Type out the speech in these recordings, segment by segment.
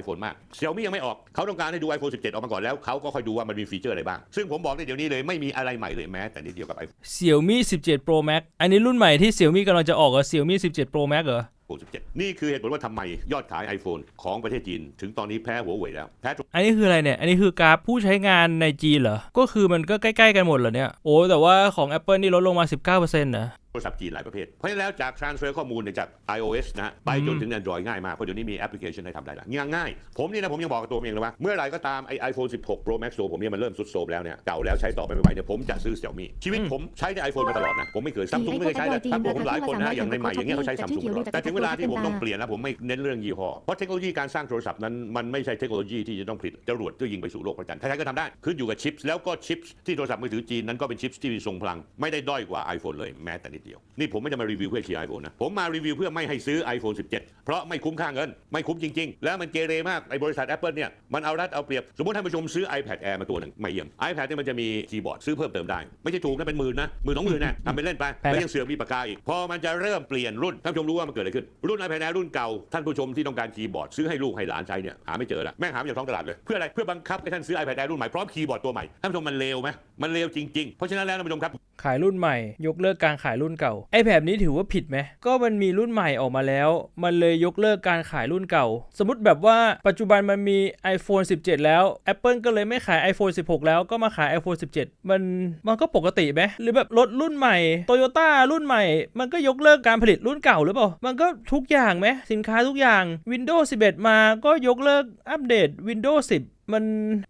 iPhone มาก Xiaomi ยังไม่ออกเขาต้องการให้ดู iPhone 17 ออกมาก่อนแล้วเขาก็ค่อยดูว่ามันมีฟีเจอร์อะไรบ้าง ซึ่งผมบอกได้เดี๋ยวนี้เลยไม่มีอะไรใหม่เลยแม้แต่นิดเดียวกับ iPhone เสี่ยวมี่17 Pro Max อันนี้รุ่นใหม่ที่เสี่ยวมี่กำลังจะออกเหรอเสี่ยวมี่17 Pro Max เหรอ17นี่คือเหตุผลว่าทำไมยอดขาย iPhone ของประเทศจีน ถึงตอนนี้แพ้หัวเว่ยแล้วแพ้ทุกอันนี้คืออะไรเนี่ย อันนี้คือกราฟผู้ใช้งานในจีนเหรอ ก็คือมันก็ใกล้ ๆ กันหมดเหรอเนี่ย โอ้แต่ว่าของ Apple นี่ลดลงมา 19%นะโทรศัพท์จีนหลายประเภท เพราะฉะนั้นแล้วจาก transfer ข้อมูลเนี่ยจาก iOS นะไปจนถึง Android ง่ายมาก เพราะเดี๋ยวนี้มีแอปพลิเคชันให้ทำได้ละง่ายง่ายๆผมนี่นะ ผมยังบอกกับตัวผมเองเลยว่า เมื่อไหรก็ตามไอไอโฟน16 Pro Max ตัวผมเนี่ยมันเริ่มสุดโทรมแล้วเนี่ย เก่าแล้วใช้ต่อไปไม่ไหวเนี่ยผมจะซื้อ Xiaomi ชีวิตผมใช้แต่ iPhone มาตลอดนะ ผมไม่เคยซัมซุงไม่เคยใช้เลยถ้าผมหลายคนนะอย่างในใหม่อย่างเงี้ยเขาใช้ซัมซุงตลอดแต่ถึงเวลาที่ผมต้องเปลี่ยนแล้วผมไม่เน้นเรื่องยี่ห้อเพราะเทคโนโลยีการสร้างโทรศัพท์นั้นมันไม่ใช่เทคโนโลยีที่จะต้องผลิตจรวดเพื่อยิงไปสู่โลกพระจันทร์ใครๆก็ทำได้ขึ้นอยู่กับชิปแล้วก็ชิปที่โทรศัพท์มือถือจีนนั้นก็เป็นชิปที่มีทรงพลังไม่ได้ด้อยกว่า iPhone เลยแม้แต่นิดเดียว นี่ผมไม่จะมารีวิวเพื่อเชียร์ iPhone นะ ผมมารีวิวเพื่อไม่ให้ซื้อ iPhone 17 เพราะไม่คุ้มค่าเงิน ไม่คุ้มจริง ๆ แล้วมันเกเรมากไอ้บริษัท Apple เนี่ยมันเอารัดเอาเปรียบ สมมติท่านผู้ชมซื้อ iPad Air มาตัวหนึ่งไม่เยี่ยม iPad เนี่ยมันจะมีคีย์บอร์ดซื้อเพิ่มเติมได้ ไม่ใช่ถูกนะเป็นหมื่นนะหมื่นสองหมื่นนะทำไปเล่นไปแพงแล้วยังเสือกมีปากกาอีกพอมันจะเริ่มเปลี่ยนรุ่นท่านผู้ชมรู้ว่ามันเกิดอะไรขึ้นรุ่น iPad Air รุ่นเก่าท่านผู้ชมที่ต้องการคีย์บอร์ดซื้อให้ลูกให้หลานใช้เนี่ยหาไม่เจอละแม่งหาไม่จากท้องตลาดเลยเพื่ออะไรเพื่อบังคับให้ท่านซื้อ iPad Air รุ่นใหม่พร้อมคีย์บอร์ดตัวใหม่ท่านผู้ชมมันเลวไหมมันเลวจริงๆ เพราะฉะนั้นแล้วท่านผู้ชมครับขายรุ่นใหม่ ยกเลิกการขายรุ่นเก่าไอแบบนี้ถือว่าผิดไหมก็มันมีรุ่นใหม่ออกมาแล้ว มันเลยยกเลิกการขายรุ่นเก่า สมมติแบบว่าปัจจุบันมันมี iPhone 17 แล้ว Apple ก็เลยไม่ขาย iPhone 16 แล้วก็มาขาย iPhone 17 มันมันก็ปกติไหมหรือแบบรถรุ่นใหม่ Toyota รุ่นใหม่ มันก็ยกเลิกการผลิตรุ่นเก่าหรือเปล่ามันก็ทุกอย่างไหมสินค้าทุกอย่าง Windows 11 มาก็ยกเลิกอัปเดต Windows 10 มัน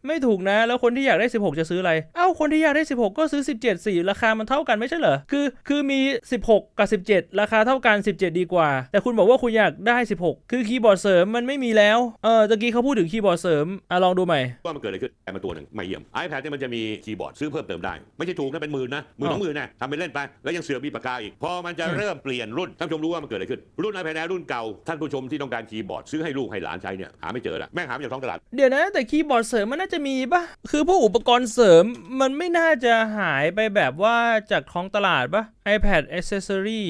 ไม่ถูกนะ แล้วคนที่อยากได้ 16 จะซื้ออะไร เอ้า คนที่อยากได้ 16 ก็ซื้อ 17สี่ราคามันเท่ากันไม่ใช่เหรอ คือ คือมี 16 กับ 17 ราคาเท่ากัน 17 ดีกว่า แต่คุณบอกว่าคุณอยากได้ 16 คือคีย์บอร์ดเสริมมันไม่มีแล้ว เออตะกี้เขาพูดถึงคีย์บอร์ดเสริม อะลองดูใหม่ ว่ามันเกิดอะไรขึ้นแอร์มาตัวหนึ่งไม่เยี่ยม iPad เนี่ยมันจะมีคีย์บอร์ดซื้อเพิ่มเติมได้ ไม่ใช่ถูกนะเป็นหมื่นนะหมื่นสองหมื่นนะทำไปเล่นไป แล้วยังเสือกมีปากกาอีก พอมันจะเริ่มเปลี่ยนรุ่น ท่านผู้ชมรู้ว่ามันเกิดอะไรขึ้น รุ่น iPad Air รุ่นเก่า ท่านผู้ชมที่ต้องการคีย์บอร์ดซื้อให้ลูกให้หลานใช้เนี่ยหาไม่เจอละแม่งหาไม่จากท้องตลาดเดี๋ยวนะแต่คีย์บอร์ดเสริมมันน่าจะมีปะคือพวกอุปกรณ์เสริมมันไม่น่าจะหายไปแบบว่าจากท้องตลาดปะ iPad accessory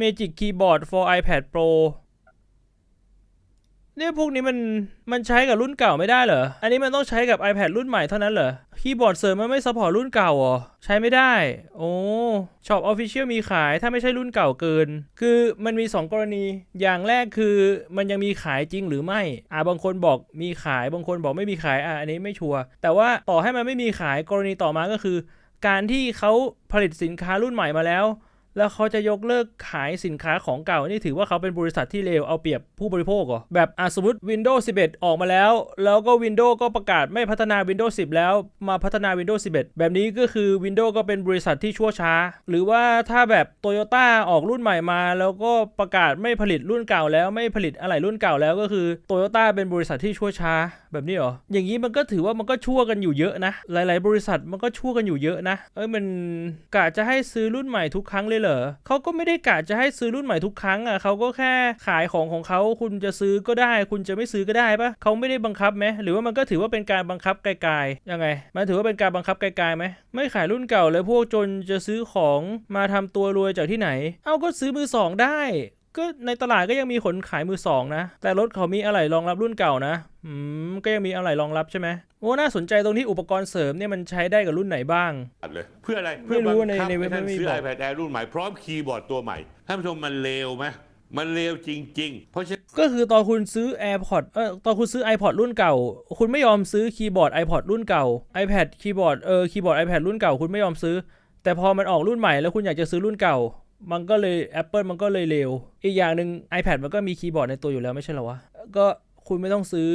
Magic Keyboard for iPad Pro เนี่ยพวกนี้มันมันใช้กับรุ่นเก่าไม่ได้เหรอ อันนี้มันต้องใช้กับ iPad รุ่นใหม่เท่านั้นเหรอ คีย์บอร์ดเสริมมันไม่ซัพพอร์ตรุ่นเก่าเหรอใช้ไม่ได้ โอ้ช็อปออฟฟิเชียลมีขายถ้าไม่ใช่รุ่นเก่าเกิน คือมันมี 2 กรณี อย่างแรกคือมันยังมีขายจริงหรือไม่ อ่าบางคนบอกมีขาย บางคนบอกไม่มีขาย อ่าอันนี้ไม่ชัวร์ แต่ว่าต่อให้มันไม่มีขายกรณีต่อมาก็คือ การที่เขาผลิตสินค้ารุ่นใหม่มาแล้ว แล้วเขาจะยกเลิกขายสินค้าของเก่า นี่ถือว่าเขาเป็นบริษัทที่เลวเอาเปรียบผู้บริโภคเหรอ แบบอสมมติ Windows 11 ออกมาแล้ว แล้วก็ Windows ก็ประกาศไม่พัฒนา Windows 10 แล้วมาพัฒนา Windows 11 แบบนี้ก็คือ Windows ก็เป็นบริษัทที่ชั่วช้า หรือว่าถ้าแบบ Toyota ออกรุ่นใหม่มา แล้วก็ประกาศไม่ผลิตรุ่นเก่าแล้วไม่ผลิตอะไรรุ่นเก่าแล้วก็คือ Toyota เป็นบริษัทที่ชั่วช้าแบบนี้เหรอ อย่างนี้มันก็ถือว่ามันก็ชั่วกันอยู่เยอะนะ หลาย ๆ บริษัทมันก็ชั่วกันอยู่เยอะนะ เอ้ยมันกะจะให้ซื้อรุ่นใหม่ทุกครั้งเลยเหรอเขาก็ไม่ได้กะจะให้ซื้อรุ่นใหม่ทุกครั้งอะเขาก็แค่ขายของของเขาคุณจะซื้อก็ได้ คุณจะไม่ซื้อก็ได้ปะเขาไม่ได้บังคับไหมหรือว่ามันก็ถือว่าเป็นการบังคับไกลๆยังไง มันถือว่าเป็นการบังคับไกลๆไหมไม่ขายรุ่นเก่าเลยพวกจนจะซื้อของมาทำตัวรวยจากที่ไหน เอาก็ซื้อมือสองได้ ก็ในตลาดก็ยังมีขนขายมือสองนะ แต่รถเขามีอะไหล่รองรับรุ่นเก่านะ อืม ก็ยังมีอะไหล่รองรับใช่ไหมโอ้น่าสนใจตรงที่อุปกรณ์เสริมเนี่ยมันใช้ได้กับรุ่นไหนบ้าง อัดเลยเพื่ออะไรไม่เพื่อรู้บังในคับในเว็บให้ท่านไม่มีซื้อ บอก iPad Air รุ่นใหม่พร้อมคีย์บอร์ดตัวใหม่ท่านผู้ชมมันเลวไหมมันเลวจริง ๆ เพราะฉะนั้นก็คือตอนคุณซื้อ AirPod เออตอนคุณซื้อ iPod รุ่นเก่า คุณไม่ยอมซื้อคีย์บอร์ด iPod รุ่นเก่า iPad คีย์บอร์ดเออคีย์บอร์ด iPad รุ่นเก่าคุณไม่ยอมซื้อ แต่พอมันออกรุ่นใหม่แล้วคุณอยากจะซื้อรุ่นเก่า มันก็เลย Apple มันก็เลยเลวอีกอย่างหนึ่ง iPad มันก็มีคีย์บอร์ดในตัวอยู่แล้วไม่ใช่เหรอวะ ก็คุณไม่ต้องซื้อ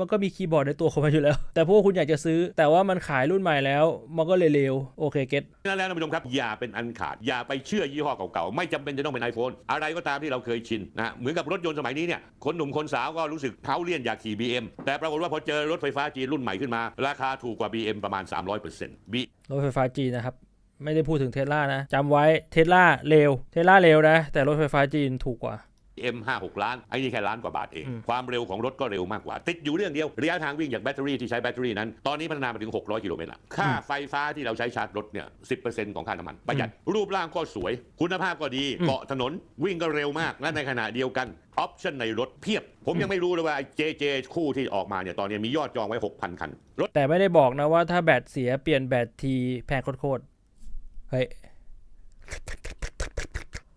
มันก็มีคีย์บอร์ดในตัวของมันอยู่แล้ว แต่พวกคุณอยากจะซื้อ แต่ว่ามันขายรุ่นใหม่แล้ว มันก็เลยเลวโอเคเก็ตนั่นแล้วท่านผู้ชมครับ อย่าเป็นอันขาด อย่าไปเชื่อยี่ห้อเก่าๆ ไม่จำเป็นจะต้องเป็น iPhone อะไรก็ตามที่เราเคยชินนะเหมือนกับรถยนต์สมัยนี้เนี่ย คนหนุ่มคนสาวก็รู้สึกเท้าเลี่ยนอยากขี่ BM แต่ปรากฏว่าพอเจอรถไฟฟ้าจีนรุ่นใหม่ขึ้นมา ราคาถูกกว่า BM ประมาณ 300% B รถไฟฟ้าจีนนะครับ ไม่ได้พูดถึงเทสลานะจำไว้เทสลาเร็วเทสลาเร็วนะ แต่รถไฟฟ้าจีนถูกกว่า M56 ล้านไอ้นี่แค่ล้านกว่าบาทเองอืมความเร็วของรถก็เร็วมากกว่า ติดอยู่เรื่องเดียว ระยะทางวิ่งจากแบตเตอรี่ที่ใช้แบตเตอรี่นั้น ตอนนี้พัฒนามาถึง 600 กิโลเมตรละค่าไฟฟ้าที่เราใช้ชาร์จรถเนี่ย10%ของค่าน้ำมัน ประหยัดรูปร่างก็สวย คุณภาพก็ดีเกาะถนนวิ่งก็เร็วมากและในขณะเดียวกันออปชั่นในรถเพียบ ผมยังไม่รู้เลยว่าไอ้ JJ คู่ที่ออกมาเนี่ยตอนนี้มียอดจองไว้ 6,000 คันรถแต่ไม่ได้บอกนะว่าถ้าแบตเสียเปลี่ยนแบตทีแพงโคตรๆ เฮ้ย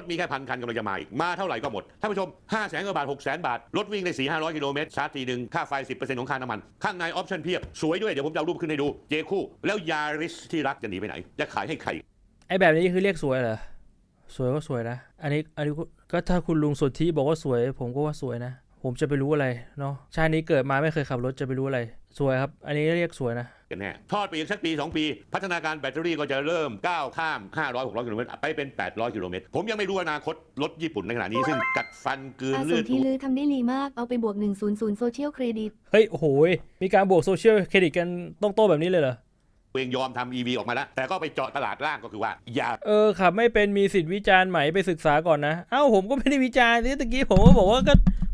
มีแค่พันคันกำลังจะมาอีก มาเท่าไหร่ก็หมด ท่านผู้ชม 5 0 0แสนกว่าบาท 6 0แสนบาท รถวิ่งได้ 4 500 กิโลเมตร ชาร์จทีหนึ่งค่าไฟ 10%ของค่าน้ำมัน ข้างในออปชั่นเพียบ สวยด้วย เดี๋ยวผมจะเอารูปขึ้นให้ดู เจคู่ แล้วยาริสที่รักจะหนีไปไหน จะขายให้ใคร ไอแบบนี้คือเรียกสวยเหรอ สวยก็สวยนะ อันนี้อันนี้ก็ก็ถ้าคุณลุงสุทธิบอกว่าสวย ผมก็ว่าสวยนะ ผมจะไปรู้อะไรเนาะ ชาตินี้เกิดมาไม่เคยขับรถจะไปรู้อะไร สวยครับ อันนี้เรียกสวยนะ กันแน่ทอดไปอีกสักปี2ปี พัฒนาการแบตเตอรี่ก็จะเริ่มก้าวข้าม 500 600กิโลเมตรไปเป็น 800กิโลเมตรผมยังไม่รู้อนาคตรถญี่ปุ่นในขณะนี้ซึ่งกัดฟันกลืนอาเลืส่อวดนที่ลือทำได้ดีมากเอาไปบวก 100โซเชียลเครดิต เฮ้ย โอ้โหยมีการบวกโซเชียลเครดิตกันต้องโต้แบบนี้เลยเหรอ ตัวเองยอมทำ EV ออกมาแล้ว แต่ก็ไปเจาะตลาดล่างก็คือว่า อย่าเออขับไม่เป็นมีสิทธิ์วิจารณ์ไหมไปศึกษาก่อนนะ เอ้าผมก็ไม่ได้วิจารณ์ที่ตะกี้ผมก็บอกว่าก็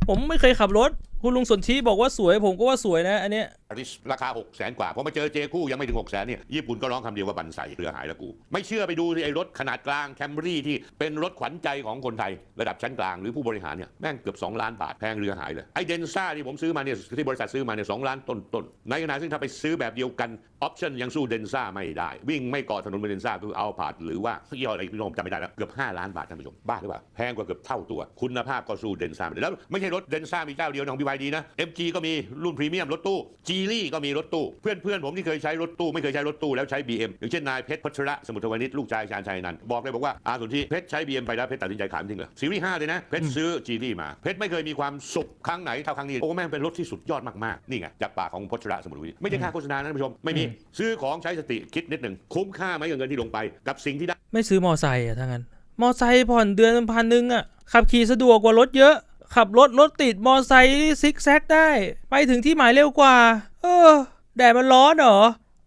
ผมไม่เคยขับรถ คุณลุงสนธิบอกว่าสวยผมก็ว่าสวยนะอันเนี้ยริสราคา 6 0แสนกว่าพอมาเจอเจคู่ยังไม่ถึง 6 0แสนเนี่ยญี่ปุ่นก็ร้องคำเดียวว่าบันใสเรือหายแล้วกู ไม่เชื่อไปดูสิไอ้รถขนาดกลางแคมรี่ที่เป็นรถขวัญใจของคนไทย ระดับชั้นกลางหรือผู้บริหารเนี่ยแม่งเกือบ 2 ล้านบาทแพงเรือหายเลย ไอ้เดนซ่าที่ผมซื้อมาเนี่ยที่บริษัทซื้อมาเนี่ยสล้านต้นต้นๆในขณะซึ่งถ้าไปซื้อแบบเดียวกันออปชั่นยังสู้เดนซ่าไม่ได้ วิ่งไม่เกาะถนนเดนซ่าคือเอาผาดหรือว่ายี่ห้ออะไรพี่น้องจำไม่ได้แล้วเกือบ5ล้านบาทท่านผู้ชมบ้าหรือเปล่าแพงกว่าเกือบเท่าตัวคุณภาพก็สู้เดนซ่าไม่ได้แล้วไม่ใช่รถเดนซ่ามีเจ้าเดียวของ BYD นะ MG ก็มีรุ่นพรีเมียมรถตู้จีลี่ก็มีรถตู้เพื่อนเพื่อนๆผมที่เคยใช้รถตู้ไม่เคยใช้รถตู้แล้วใช้ BM อย่างเช่นนายเพชรพัชระสมุทรวณิชลูกชายชาญชัยนันท์บอกเลยบอกว่าอาสุนที่เพชรใช้ BM ไปแล้วเพชรตัดสินใจขายมันทิ้งเลยซีรีส์5เลยนะเพชรซื้อจีลี่มาเพชรไม่เคยมีความสุขครั้งไหนเท่าครั้งนี้โอ้แม่งเป็นรถที่สุดยอดมากๆนี่ไงจากปากของพัชระสมุทรวณิชไม่ใช่ค่าโฆษณานะท่านผู้ชมไม่มีซื้อของใช้สติคิดนิดหนึ่งคุ้มค่าไหมกับเงินที่ลงไปกับสิ่งที่ได้ไม่ซื้อมอไซค์อะถ้างั้นมอไซค์ผ่อนเดือนพันหนึ่งอะขับขี่สะดวกกว่ารถเยอะ ขับรถรถติดมอไซค์ซิกแซกได้ ไปถึงที่หมายเร็วกว่า เออ แดดมันร้อนเหรอ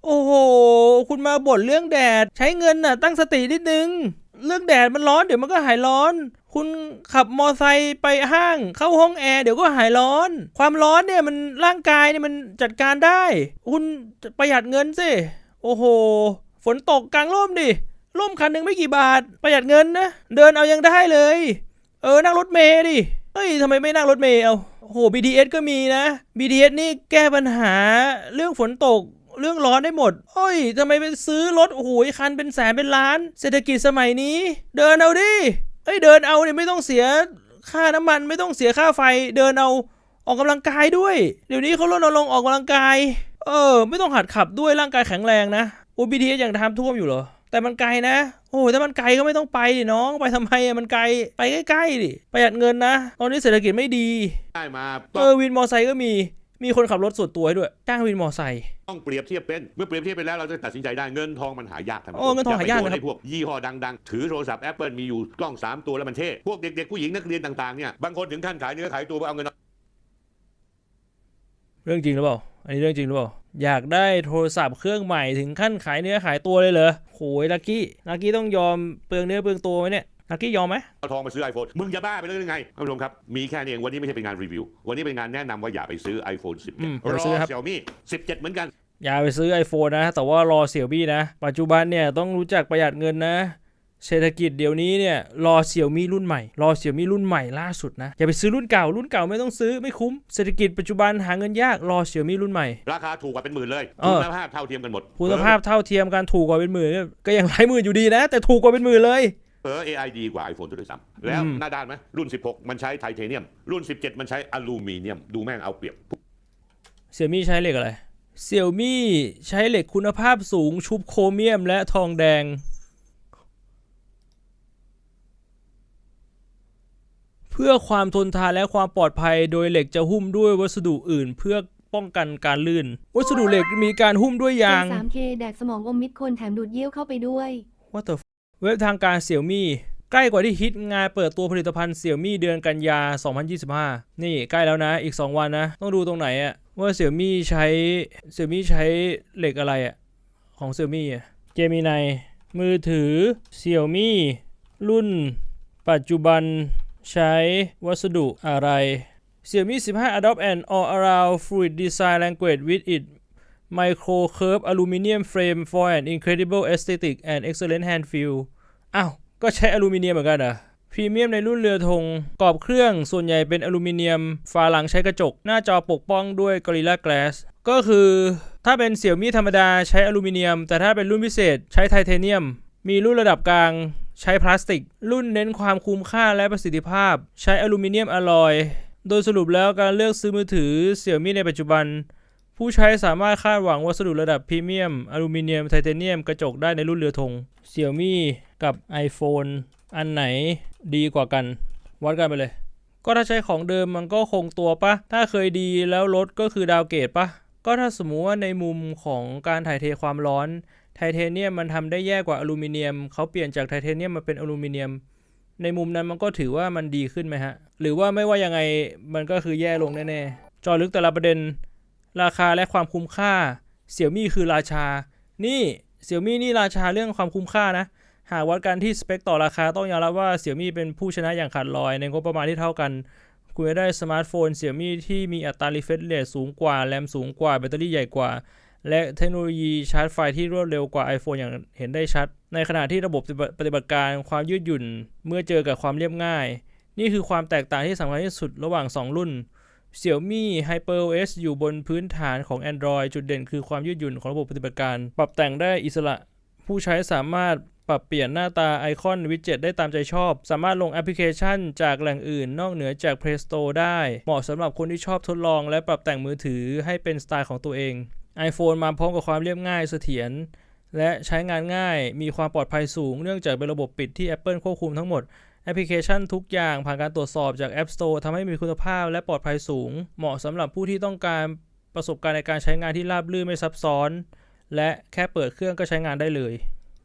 โอ้โห คุณมาบ่นเรื่องแดด ใช้เงินน่ะ ตั้งสตินิดนึง เรื่องแดดมันร้อนเดี๋ยวมันก็หายร้อน คุณขับมอไซค์ไปห้าง เข้าห้องแอร์เดี๋ยวก็หายร้อน ความร้อนเนี่ยมันร่างกายเนี่ยมันจัดการได้ คุณประหยัดเงินสิ โอ้โห ฝนตกกลางร่มดิร่มคันหนึ่งไม่กี่บาท ประหยัดเงินนะ เดินเอายังได้เลย เออนั่งรถเมล์ดิ เฮ้ยทำไมไม่นั่งรถเมล์เอาโห BTS ก็มีนะ BTS นี่แก้ปัญหาเรื่องฝนตกเรื่องร้อนได้หมดเฮ้ยทำไมไปซื้อรถโอ้โหคันเป็นแสนเป็นล้าน เศรษฐกิจสมัยนี้ เดินเอาดิเฮ้ยเดินเอาเนี่ยไม่ต้องเสียค่าน้ำมันไม่ต้องเสียค่าไฟ เดินเอาออกกำลังกายด้วย เดี๋ยวนี้เขารณรงออกกำลังกาย เออ ไม่ต้องหัดขับด้วยร่างกายแข็งแรงนะโอ้ BTS อย่างทำท่วมอยู่เหรอ แต่มันไกลนะ โอ้ยถ้ามันไกลก็ไม่ต้องไปดิน้อง ไปทำไมอะมันไกล ไปใกล้ๆดิ ประหยัดเงินนะ ตอนนี้เศรษฐกิจไม่ดี ได้มาเออวินมอไซค์ก็มี มีคนขับรถส่วนตัวให้ด้วย จ้างวินมอไซค์ต้องเปรียบเทียบเป็น เมื่อเปรียบเทียบไปแล้วเราจะตัดสินใจได้เงินทองมันหายากท่านผู้ชมโอ้เงินทองหายากนะครับอย่ไปโดนไอ้พวกยี่ห้อดังๆ ถือโทรศัพท์ Apple มีอยู่กล้อง 3 ตัวแล้วมันเท่พวกเด็กๆผู้หญิงนักเรียนต่างๆเนี่ยบางคนถึงขั้นขายเนื้อขายตัวเพื่อเอาเงิน เรื่องจริงหรือเปล่า อันนี้เรื่องจริงหรือเปล่า อยากได้โทรศัพท์เครื่องใหม่ถึงขั้นขายเนื้อขายตัวเลยเหรอโหยลักกี้ลักกี้ต้องยอมเปลืองเนื้อเปลืองตัวไหมเนี่ยลักกี้ยอมไหมเอาทองมาซื้อ iPhone มึงจะบ้าไปเลยหรือไงท่านผู้ชมครับ มีแค่นี้เอง วันนี้ไม่ใช่เป็นงานรีวิว วันนี้เป็นงานแนะนำว่าอย่าไปซื้อ iPhone อืม17อย่ารไปซื้ออครับ Xiaomi 17 เหมือนกัน อย่าไปซื้อ iPhone นะ แต่ว่ารอเสี่ยวมี่นะ ปัจจุบันเนี่ยต้องรู้จักประหยัดเงินนะ เศรษฐกิจเดี๋ยวนี้เนี่ยรอเสี่ยวมี่รุ่นใหม่ รอเสี่ยวมี่รุ่นใหม่ล่าสุดนะ อย่าไปซื้อรุ่นเก่า รุ่นเก่าไม่ต้องซื้อไม่คุ้มเศรษฐกิจปัจจุบันหาเงินยากรอเสี่ยวมี่รุ่นใหม่ ราคาถูกกว่าเป็นหมื่นเลยเออคุณภาพเท่าเทียมกันหมดคุณภาพเท่าเทียมกันถูกกว่าเป็นหมื่นเนี่ยก็ยังหลายหมื่นอยู่ดีนะ แต่ถูกกว่าเป็นหมื่นเลยเออ AI ดีกว่า iPhone ตัวด้วยซ้ำแล้วอืมหน้าด้านไหมรุ่น 16 มันใช้ไทเทเนียม รุ่น 17 มันใช้อลูมิเนียม ดูแม่งเอาเปรียบเสี่ยมี่ใช้เหล็กอะไรเสี่ยวมี่ใช้เหล็กคุณภาพสูงชุบโครเมียมและทองแดง พื่อความทนทานและความปลอดภัย โดยเหล็กจะหุ้มด้วยวัสดุอื่น เพื่อป้องกันการลื่น วัสดุเหล็กมีการหุ้มด้วยยางเป็น 3K แดกสมองอมมิดคนแถมดูดเยี่ยวเข้าไปด้วย What the f- เว็บทางการเสี่ยวมี่ใกล้กว่าที่ฮิตงานเปิดตัวผลิตภัณฑ์เสี่ยวมี่เดือนกันยา 2025 นี่ใกล้แล้วนะ อีก 2 วันนะ ต้องดูตรงไหนอะว่าเสี่ยวมี่ใช้เสี่ยวมี่ใช้เหล็กอะไรอะของเสี่ยวมี่อะเจมินายมือถือเสี่ยวมี่รุ่น ปัจจุบัน ใช้วัสดุอะไร Xiaomi 15 adopt an all-around fluid design language with its micro curve aluminum frame for an incredible aesthetic and excellent hand feel อ้าว ก็ใช้อลูมิเนียมเหมือนกันเหรอพรีเมียมในรุ่นเรือธงกรอบเครื่องส่วนใหญ่เป็นอลูมิเนียมฝาหลังใช้กระจก หน้าจอปกป้องด้วย Gorilla Glass ก็คือถ้าเป็นเสี่ยมี่ธรรมดาใช้อลูมิเนียม แต่ถ้าเป็นรุ่นพิเศษใช้ไทเทเนียม มีรุ่นระดับกลาง ใช้พลาสติก รุ่นเน้นความคุ้มค่าและประสิทธิภาพ ใช้อลูมิเนียมอลอยโดยสรุปแล้วการเลือกซื้อมือถือเสี่ยมี่ในปัจจุบัน ผู้ใช้สามารถคาดหวังวัสดุระดับพรีเมียมอลูมิเนียมไทเทเนียมกระจกได้ในรุ่นเรือธง Xiaomi กับ iPhone อันไหนดีกว่ากัน วัดกันไปเลย ก็ถ้าใช้ของเดิมมันก็คงตัวปะถ้าเคยดีแล้วลดก็คือดาวเกรดปะก็ถ้าสมมุติว่าในมุมของการถ่ายเทความร้อน ไทเทเนียมมันทำได้แย่กว่าอลูมิเนียมเขาเปลี่ยนจากไทเทเนียมมาเป็นอลูมิเนียม ในมุมนั้นมันก็ถือว่ามันดีขึ้นไหมฮะ หรือว่าไม่ว่ายังไงมันก็คือแย่ลงแน่ๆจอลึกแต่ละประเด็น ราคาและความคุ้มค่าเสี่ยมี่คือราชา นี่เสี่ยมี่นี่ราชาเรื่องความคุ้มค่านะ หากวัดกันที่สเปคต่อราคาต้องยอมรับว่าเสี่ยมี่เป็นผู้ชนะอย่างขาดลอย ในงบประมาณที่เท่ากัน คุณจะได้สมาร์ทโฟนเสี่ยมี่ที่มีอัตรารีเฟรชเรทสูงกว่าแรมสูงกว่าแบตเตอรี่ใหญ่กว่า และเทคโนโลยีชาร์จไฟที่รวดเร็วกว่า iPhone อย่างเห็นได้ชัด ในขณะที่ระบบปฏิบัติการความยืดหยุ่นเมื่อเจอกับความเรียบง่าย นี่คือความแตกต่างที่สำคัญที่สุดระหว่าง 2 รุ่น Xiaomi HyperOS อยู่บนพื้นฐานของ Android จุดเด่นคือความยืดหยุ่นของระบบปฏิบัติการ ปรับแต่งได้อิสระ ผู้ใช้สามารถปรับเปลี่ยนหน้าตาไอคอนวิดเจ็ตได้ตามใจชอบ สามารถลงแอปพลิเคชันจากแหล่งอื่น นอกเหนือจาก Play Store ได้ เหมาะสำหรับคนที่ชอบทดลอง และปรับแต่งมือถือให้เป็นสไตล์ของตัวเอง iPhone มาพร้อมกับความเรียบง่ายเสถียรและใช้งานง่ายมีความปลอดภัยสูง เนื่องจากเป็นระบบปิดที่ Apple ควบคุมทั้งหมดแอปพลิเคชันทุกอย่างผ่านการตรวจสอบจาก App Store ทำให้มีคุณภาพและปลอดภัยสูง เหมาะสำหรับผู้ที่ต้องการประสบการณ์ในการใช้งานที่ราบรื่นไม่ซับซ้อน และแค่เปิดเครื่องก็ใช้งานได้เลย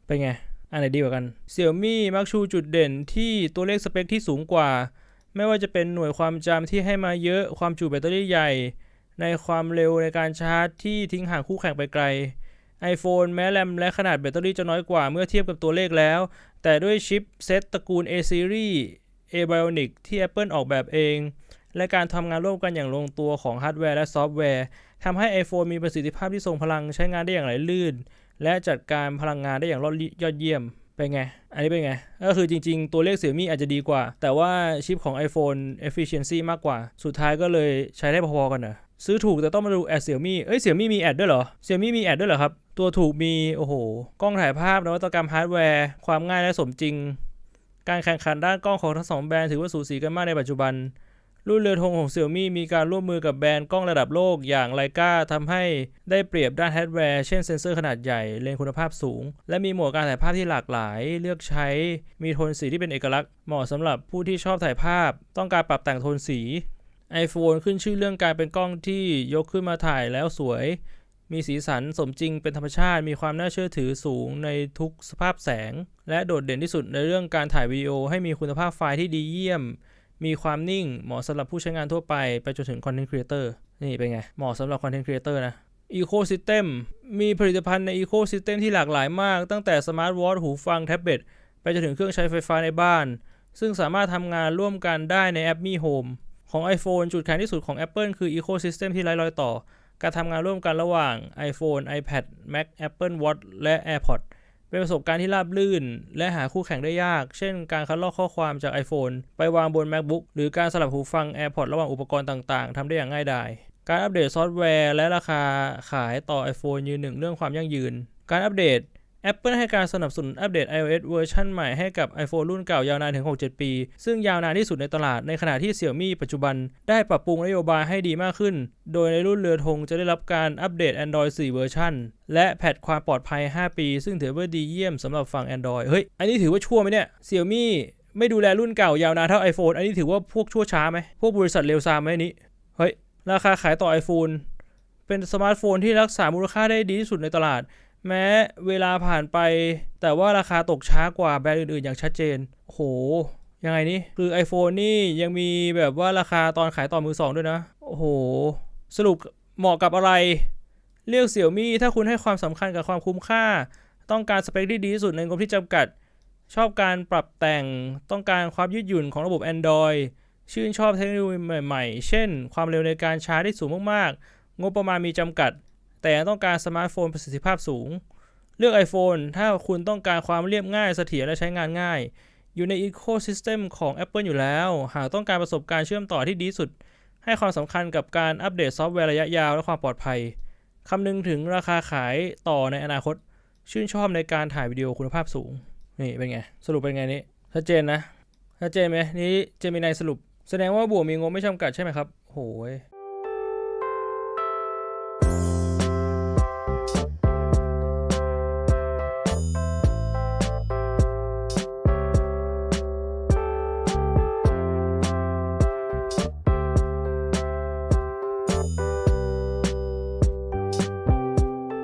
เป็นไง อันไหนดีกว่ากัน Xiaomi มักชูจุดเด่นที่ตัวเลขสเปคที่สูงกว่า ไม่ว่าจะเป็นหน่วยความจำที่ให้มาเยอะความจุแบตเตอรี่ใหญ่ ในความเร็วในการชาร์จที่ทิ้งห่างคู่แข่งไปไกล iPhone แม้แรมและขนาดแบตเตอรี่จะน้อยกว่าเมื่อเทียบกับตัวเลขแล้ว แต่ด้วยชิปเซตตระกูล A Series A Bionic ที่ Apple ออกแบบเอง และการทำงานร่วมกันอย่างลงตัวของฮาร์ดแวร์และซอฟต์แวร์ทำให้ iPhone มีประสิทธิภาพที่ทรงพลังใช้งานได้อย่างไหลลื่น และจัดการพลังงานได้อย่างยอดเยี่ยมเป็นไง อันนี้เป็นไง ก็คือจริง ๆ ตัวเลข Xiaomi อาจจะดีกว่า แต่ว่าชิปของ iPhone efficiency มากกว่า สุดท้ายก็เลยใช้ได้พอๆกันเหรอ ซื้อถูกแต่ต้องมาดูแอด Xiaomi เอ้ย Xiaomi มีแอดด้วยเหรอ Xiaomi มีแอดด้วยเหรอครับ ตัวถูกมี โอ้โห กล้องถ่ายภาพนวัตกรรมฮาร์ดแวร์ ความง่ายและสมจริง การแข่งขันด้านกล้องของทั้งสองแบรนด์ถือว่าสูสีกันมากในปัจจุบัน รุ่นเรือธงของ Xiaomi มีการร่วมมือกับแบรนด์กล้องระดับโลกอย่างไลกาทำให้ได้เปรียบด้านฮาร์ดแวร์ เช่นเซ็นเซอร์ขนาดใหญ่ เลนส์คุณภาพสูง และมีโหมดการถ่ายภาพที่หลากหลาย เลือกใช้ มีโทนสีที่เป็นเอกลักษณ์ เหมาะสำหรับผู้ที่ชอบถ่ายภาพ ต้องการปรับแต่งโทนสี iPhone ขึ้นชื่อเรื่องการเป็นกล้องที่ยกขึ้นมาถ่ายแล้วสวย มีสีสันสมจริงเป็นธรรมชาติ มีความน่าเชื่อถือสูงในทุกสภาพแสง และโดดเด่นที่สุดในเรื่องการถ่ายวิดีโอ ให้มีคุณภาพไฟล์ที่ดีเยี่ยม มีความนิ่ง เหมาะสำหรับผู้ใช้งานทั่วไป ไปจนถึง Content Creator นี่เป็นไง เหมาะสำหรับ Content Creator นะ Ecosystem มีผลิตภัณฑ์ใน Ecosystem ที่หลากหลายมาก ตั้งแต่สมาร์ทวอทหูฟัง แท็บเล็ต ไปจนถึงเครื่องใช้ไฟฟ้าในบ้าน ซึ่งสามารถทำงานร่วมกันได้ในแอป Mi Home ของ iPhone จุดแข็งที่สุดของ Apple คือ Ecosystem ที่ไร้รอยต่อ การทำงานร่วมกันระหว่าง iPhone, iPad, Mac, Apple Watch และ AirPods เป็นประสบการณ์ที่ราบลื่น และหาคู่แข่งได้ยาก เช่น การคัดลอกข้อความจาก iPhone ไปวางบน MacBook หรือการสลับหูฟัง AirPods ระหว่างอุปกรณ์ต่างๆทำได้อย่างง่ายดายการอัปเดตซอฟต์แวร์และราคาขายต่อ iPhone ยืนหนึ่งเรื่องความยั่งยืน การอัปเดต Apple ให้การสนับสนุนอัปเดต iOS เวอร์ชันใหม่ให้กับ iPhone รุ่นเก่ายาวนานถึง 6-7 ปี ซึ่งยาวนานที่สุดในตลาดในขณะที่ Xiaomi ปัจจุบันได้ปรับปรุงนโยบายให้ดีมากขึ้น โดยในรุ่นเรือธงจะได้รับการอัปเดต Android 4 เวอร์ชันและแพทความปลอดภัย 5 ปี ซึ่งถือว่าดีเยี่ยมสำหรับฝั่ง Android เฮ้ย อันนี้ถือว่าชั่วไหมเนี่ย Xiaomi ไม่ดูแลรุ่นเก่ายาวนานเท่า iPhone อันนี้ถือว่าพวกชั่วช้าไหมพวกบริษัทเลวทรามไหมนนี้เฮ้ยราคาขายต่อ iPhone เป็นสมาร์ทโฟนที่รักษามูลค่าได้ดีที่สุดในตลาด แม้เวลาผ่านไป แต่ว่าราคาตกช้ากว่าแบรนด์อื่นๆ อย่างชัดเจน โห ยังไงนี่ คือ iPhone นี่ยังมีแบบว่าราคาตอนขายต่อมือสองด้วยนะ โอ้โห สรุปเหมาะกับอะไร เลือกเสี่ยวมี่ถ้าคุณให้ความสำคัญกับความคุ้มค่า ต้องการสเปคที่ดีที่สุดในงบที่จำกัด ชอบการปรับแต่ง ต้องการความยืดหยุ่นของระบบ Android ชื่นชอบเทคโนโลยีใหม่ ๆ เช่น ความเร็วในการชาร์จที่สูงมากๆ งบประมาณมีจำกัด แต่ต้องการสมาร์ทโฟนประสิทธิภาพสูง เลือก iPhone ถ้าคุณต้องการความเรียบง่ายเสถียรและใช้งานง่าย อยู่ใน Ecosystem ของ Apple อยู่แล้ว หากต้องการประสบการณ์เชื่อมต่อที่ดีสุด ให้ความสำคัญกับการอัปเดตซอฟต์แวร์ระยะยาวและความปลอดภัยคำนึงถึงราคาขายต่อในอนาคต ชื่นชอบในการถ่ายวิดีโอคุณภาพสูง นี่เป็นไง สรุปเป็นไงนี่ชัดเจนนะชัดเจนไหมนี่เจมินายสรุป แสดงว่าบวกมีงบไม่จำกัดใช่ไหมครับโหย